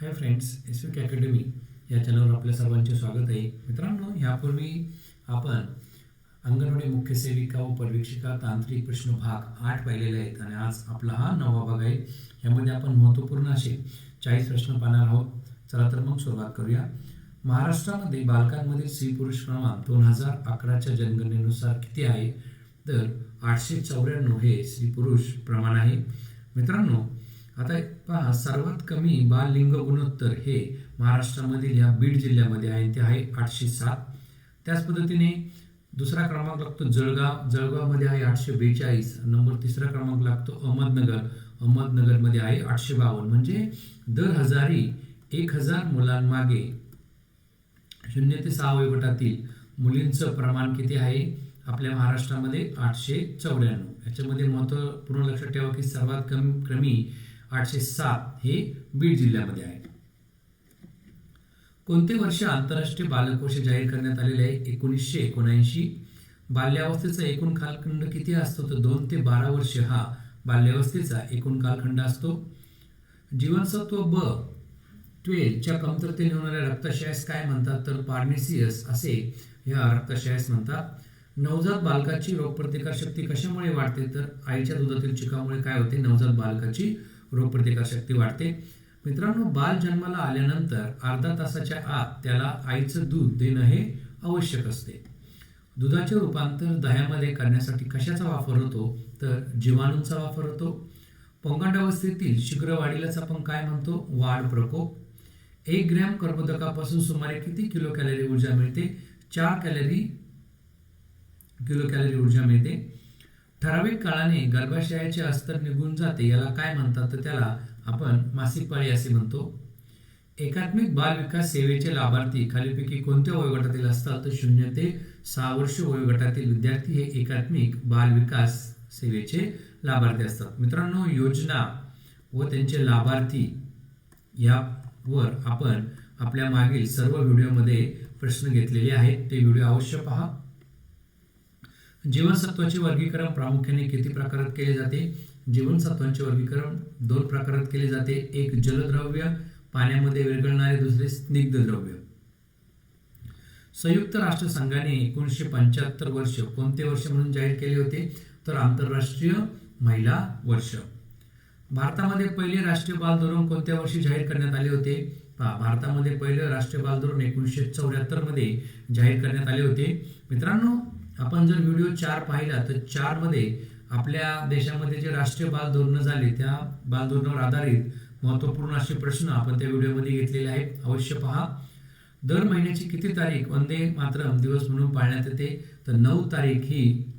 Hi friends S K academy या चॅनलवर आपल्या सर्वांचे स्वागत आहे. मित्रांनो यापूर्वी आपण अंगणवाडी मुख्य सेविका व परीक्षिका तांत्रिक प्रश्न भाग आठ पाहिलेले आहेत आणि आज आपला हा नवा भाग आहे. यामध्ये आपण महत्त्वपूर्ण असे चाळीस प्रश्न पाहणार आहोत. चला तर मग सुरुवात करूया. महाराष्ट्रामध्ये बालकांमधील स्त्री पुरुष प्रमाण दोन हजार अकराच्या जनगणनेनुसार किती आहे? तर आठशे चौऱ्याण्णव हे स्त्री पुरुष प्रमाण आहे. मित्रांनो आता पहा सर्वात कमी बाल लिंग गुणोत्तर हे महाराष्ट्रामधील या बीड जिल्ह्यामध्ये आहे ते आहे आठशे सात. त्याच पद्धतीने दुसरा क्रमांक लागतो जळगाव. जळगावमध्ये आहे आठशे बेचाळीस. नंबर तिसरा क्रमांक लागतो अहमदनगर. अहमदनगरमध्ये आहे आठशे बावन्न. म्हणजे दर हजारी एक हजार मुलांमागे शून्य ते सहा वयोगटातील मुलींचं प्रमाण किती आहे? आपल्या महाराष्ट्रामध्ये आठशे चौऱ्याण्णव. याच्यामध्ये महत्त्वपूर्ण लक्षात ठेवा की सर्वात कमी क्रमी आठशे सात हे बीड जिल्ह्यामध्ये आहे. कोणते वर्ष आंतरराष्ट्रीय बालकोश जाहीर करण्यात आलेले आहे? एकोणीसशे एकोणऐंशी. बाल्यावस्थेचा एकूण कालखंड किती असतो? तर दोन ते बारा वर्ष हा बाल्यावस्थेचा एकूण कालखंड असतो. जीवनसत्व ब ट्वेलच्या कमतरतेने होणाऱ्या रक्तशयास काय म्हणतात? तर पार्निसियस असे या रक्तशयास म्हणतात. नवजात बालकाची रोगप्रतिकार शक्ती कशामुळे वाढते? तर आईच्या दुधातील चिकामुळे काय होते? नवजात बालकाची रोगप्रतिकार शक्ती वाढते. मित्रांनो बाल जन्माला आल्यानंतर अर्धा तासाच्या आत त्याला आईचं दूध देणं हे आवश्यक असते. दुधाचे रूपांतर दह्यामध्ये करण्यासाठी कशाचा वापर होतो? तर जीवाणूंचा वापर होतो. पोंगांडावस्थेतील शीघ्र वाढीलाच आपण काय म्हणतो? वाढ प्रकोप. एक ग्रॅम कर्बोदकापासून सुमारे किती किलो कॅलरी ऊर्जा मिळते? चार कॅलरी किलो कॅलरी ऊर्जा मिळते. ठराविक काळाने गर्भाशयाचे अस्तर निघून जाते याला काय म्हणतात? तर त्याला आपण मासिक पाळी असे म्हणतो. एकात्मिक बाल विकास सेवेचे लाभार्थी खालीपैकी कोणत्या वयोगटातील असतात? तर शून्य ते सहा वर्ष वयोगटातील विद्यार्थी हे एकात्मिक बाल विकास सेवेचे लाभार्थी असतात. मित्रांनो योजना व त्यांचे लाभार्थी यावर आपण आपल्या मागील सर्व व्हिडिओमध्ये प्रश्न घेतलेले आहेत. ते व्हिडिओ अवश्य पहा. जीवनसत्वाचे वर्गीकरण प्रामुख्याने किती प्रकारात केले जाते? जीवनसत्वांचे वर्गीकरण दोन प्रकारात केले जाते. एक जलद्रव्य पाण्यामध्ये विरघळणारे दुसरे स्निग्ध द्रव्य. संयुक्त राष्ट्रसंघाने एकोणीसशे पंच्याहत्तर वर्ष कोणते वर्ष म्हणून जाहीर केले होते? तर आंतरराष्ट्रीय महिला वर्ष. भारतामध्ये पहिले राष्ट्रीय बाल धोरण कोणत्या वर्षी जाहीर करण्यात आले होते? पहा भारतामध्ये पहिले राष्ट्रीय बाल धोरण एकोणीसशे चौऱ्याहत्तरमध्ये जाहीर करण्यात आले होते. मित्रांनो आपण जर व्हिडिओ चार पाहिला तर चारमध्ये आपल्या देशामध्ये जे राष्ट्रीय बाल धोरण झाले त्या बाल धोरणावर आधारित महत्त्वपूर्ण असे प्रश्न आपण त्या व्हिडिओमध्ये घेतलेले आहेत. अवश्य पहा. दर महिन्याची किती तारीख? वंदे मातरम दिवस म्हणून पाळण्यात येते. तर नऊ तारीख ही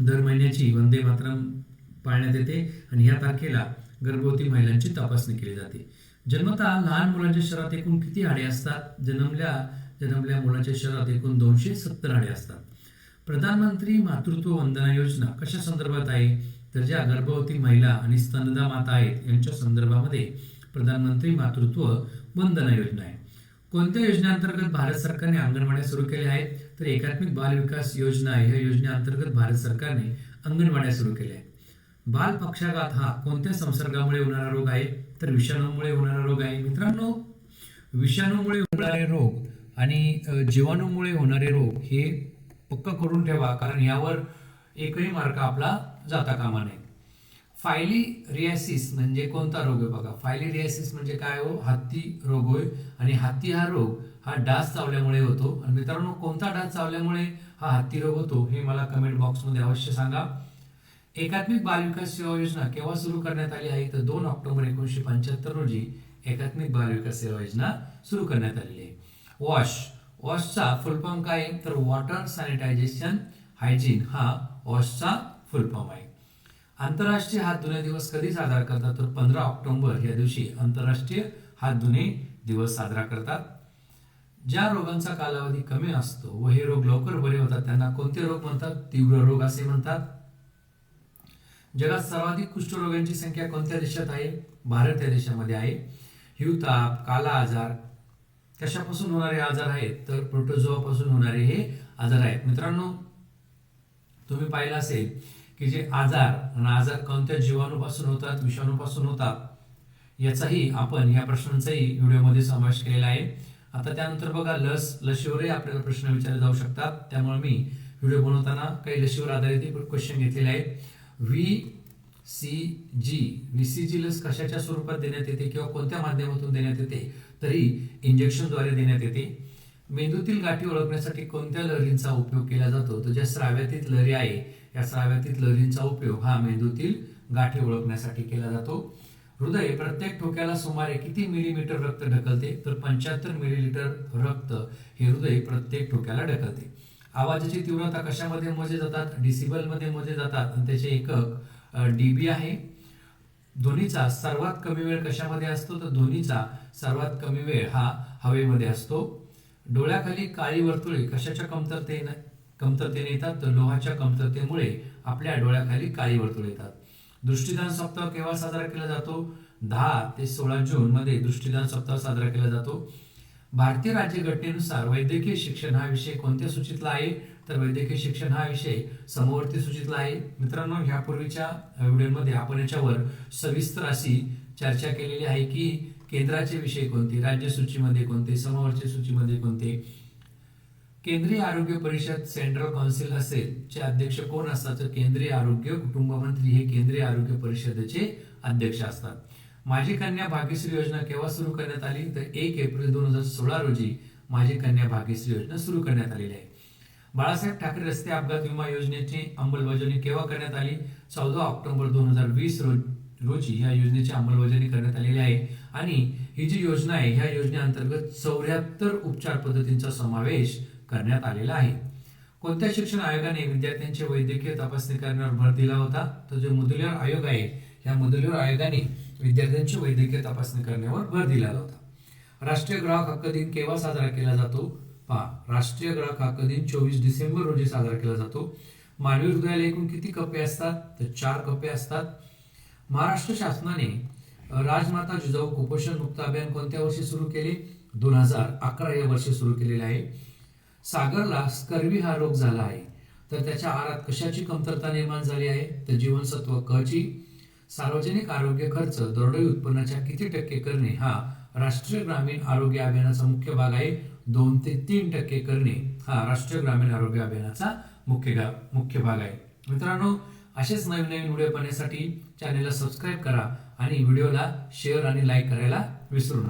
दर महिन्याची वंदे मातरम पाळण्यात येते आणि ह्या तारखेला गर्भवती महिलांची तपासणी केली जाते. जन्मतः लहान मुलांच्या शहरात एकूण किती हाडे असतात? जन्मल्या जन्मल्या मुलाच्या शहरात एकूण दोनशे सत्तर हाडे असतात. प्रधानमंत्री मातृत्व वंदना योजना कशा संदर्भात आहे? तर ज्या गर्भवती महिला आणि स्तनदा माता आहेत यांच्या संदर्भामध्ये प्रधानमंत्री मातृत्व वंदना योजना आहे. कोणत्या योजनेअंतर्गत भारत सरकारने अंगणवाड्या सुरू केल्या आहेत? तर एकात्मिक बाल विकास योजना आहे. या योजनेअंतर्गत भारत सरकारने अंगणवाड्या सुरू केल्या आहेत. बाल पक्षाघात हा कोणत्या संसर्गामुळे होणारा रोग आहे? तर विषाणूमुळे होणारा रोग आहे. मित्रांनो विषाणूमुळे होणारे रोग आणि जीवाणूमुळे होणारे रोग हे पक्क करून ठेवा कारण यावर एकही मार्क आपला जाता कामा नये. फायली रियासिस म्हणजे कोणता रोग आहे बघा? फायली रियासिस म्हणजे काय हो? हत्ती रोग होय आणि हत्ती हा रोग हा डास चावल्यामुळे होतो. आणि मित्रांनो कोणता डास चावल्यामुळे हा हत्ती रोग होतो हे मला कमेंट बॉक्समध्ये अवश्य सांगा. एकात्मिक बालविकास सेवा योजना केव्हा सुरू करण्यात आली आहे? तर दोन ऑक्टोबर एकोणीसशे पंच्याहत्तर रोजी एकात्मिक बालविकास सेवा योजना सुरू करण्यात आलेली आहे. वॉश वॉशचा फुलफॉर्म काय आहे? तर वॉटर सॅनिटायझेशन हायजीन हा वॉशचा फुलफॉर्म आहे. आंतरराष्ट्रीय हात धुणे दिवस कधी साजरा करतात? तर पंधरा ऑक्टोबर या दिवशी आंतरराष्ट्रीय हात धुणे दिवस साजरा करतात. ज्या रोगांचा कालावधी कमी असतो व हे रोग लवकर बरे होतात त्यांना कोणते रोग म्हणतात? तीव्र रोग असे म्हणतात. जगात सर्वाधिक कुष्ठरोगांची संख्या कोणत्या देशात आहे? भारत या देशामध्ये आहे. हिवताप काला आजार कशापासून होणारे आजार आहेत? तर प्रोटोझोआपासून होणारे हे आजार आहेत. मित्रांनो तुम्ही पाहिलं असेल की जे आजार आणि आजार कोणत्या जीवाणूपासून होतात विषाणूपासून होतात याचाही आपण या प्रश्नांचाही व्हिडिओमध्ये समावेश केलेला आहे. आता त्यानंतर बघा लस लशीवरही आपल्याला प्रश्न विचारले जाऊ शकतात. त्यामुळे मी व्हिडिओ बनवताना काही लशीवर आधारित क्वेश्चन घेतलेले आहेत B C G B C G लस कशाच्या स्वरूपात देण्यात येते किंवा कोणत्या माध्यमातून देण्यात येते? तरी इंजेक्शनद्वारे देण्यात येते. मेंदूतील गाठी ओळखण्यासाठी कोणत्या लहरींचा उपयोग केला जातो? तर ज्या स्राव्यातीत लहरी आहे या स्राव्यातीत लहरींचा उपयोग हा मेंदूतील गाठी ओळखण्यासाठी केला जातो. हृदय प्रत्येक ठोक्याला सुमारे किती मिलीमीटर रक्त ढकलते? तर पंच्याहत्तर मिलीलिटर रक्त हे हृदय प्रत्येक ठोक्याला ढकलते. आवाजाची तीव्रता कशामध्ये मोजे जातात? डिसिबलमध्ये मध्ये जातात. आणि त्याचे एकक डीबी आहे. ध्वनीचा सर्वात कमी वेळ कशामध्ये असतो? तर ध्वनीचा सर्वात कमी वेळ हा हवेमध्ये असतो. डोळ्याखाली काळी वर्तुळे कशाच्या कमतरतेने कमतरतेने येतात? तर लोहाच्या कमतरतेमुळे आपल्या डोळ्याखाली काळी वर्तुळे येतात. दृष्टीदान सप्ताह केव्हा साजरा केला जातो? दहा ते सोळा जून मध्ये दृष्टीदान सप्ताह साजरा केला जातो. भारतीय राज्यघटनेनुसार वैद्यकीय शिक्षण हा विषय कोणत्या सूचीतला आहे? तर वैद्यकीय शिक्षण हा विषय समवर्ती सूचितला आहे. मित्रांनो ह्यापूर्वीच्या व्हिडिओमध्ये आपण याच्यावर सविस्तर अशी चर्चा केलेली आहे की केंद्राचे विषय कोणते राज्य सूचीमध्ये कोणते समवर्ती सूचीमध्ये कोणते? केंद्रीय आरोग्य परिषद सेंट्रल कौन्सिल असेल चे अध्यक्ष कोण असतात? तर केंद्रीय आरोग्य कुटुंब मंत्री हे केंद्रीय आरोग्य परिषदेचे अध्यक्ष असतात. माझी कन्या भाग्यश्री योजना केव्हा सुरू करण्यात आली? तर एक एप्रिल दोन हजार सोळा रोजी माझी कन्या भाग्यश्री योजना सुरू करण्यात आलेली आहे. बाळासाहेब ठाकरे रस्ते अपघात विमा योजनेची अंमलबजावणी केव्हा करण्यात आली? चौदा ऑक्टोबर दोन हजार वीस रोजी या योजनेची अंमलबजावणी करण्यात आलेली आहे. आणि ही जी योजना आहे ह्या योजनेअंतर्गत चौऱ्याहत्तर उपचार पद्धतींचा समावेश करण्यात आलेला आहे. कोणत्या शिक्षण आयोगाने विद्यार्थ्यांची वैद्यकीय तपासणी करण्यावर भर दिला होता? तर जो मुदलीवर आयोग आहे या मुदलीवर आयोगाने विद्यार्थ्यांची वैद्यकीय तपासणी करण्यावर भर दिला होता. राष्ट्रीय ग्राहक हक्क दिन केव्हा साजरा केला जातो? पहा राष्ट्रीय ग्राहक हक्क दिन चोवीस डिसेंबर रोजी साजरा केला जातो. मानवी हृदयाला एकूण किती कप्पे असतात? तर चार कप्पे असतात. महाराष्ट्र शासनाने राजमाता जिजाऊ कुपोषण मुक्त अभियान कोणत्या वर्षी सुरू केले? दोन हजार अकरा या वर्षी सुरू केलेले आहे. सागरला स्कर्वी हा रोग झाला आहे. तर त्याच्या आहारात कशाची कमतरता निर्माण झाली आहे? तर जीवनसत्व क ची सार्वजनिक आरोग्य खर्च दरडोई उत्पन्नाच्या किती टक्के करणे हा राष्ट्रीय ग्रामीण आरोग्य अभियानाचा मुख्य भाग आहे. दोन ते तीन टक्के करणे हा राष्ट्रीय ग्रामीण आरोग्य अभियानाचा मुख्य गा- मुख्य भाग आहे. मित्रांनो असेच नवीन नवीन व्हिडिओ पाहण्यासाठी चॅनेलला सबस्क्राईब करा आणि व्हिडिओला शेअर आणि लाईक करायला विसरू नका.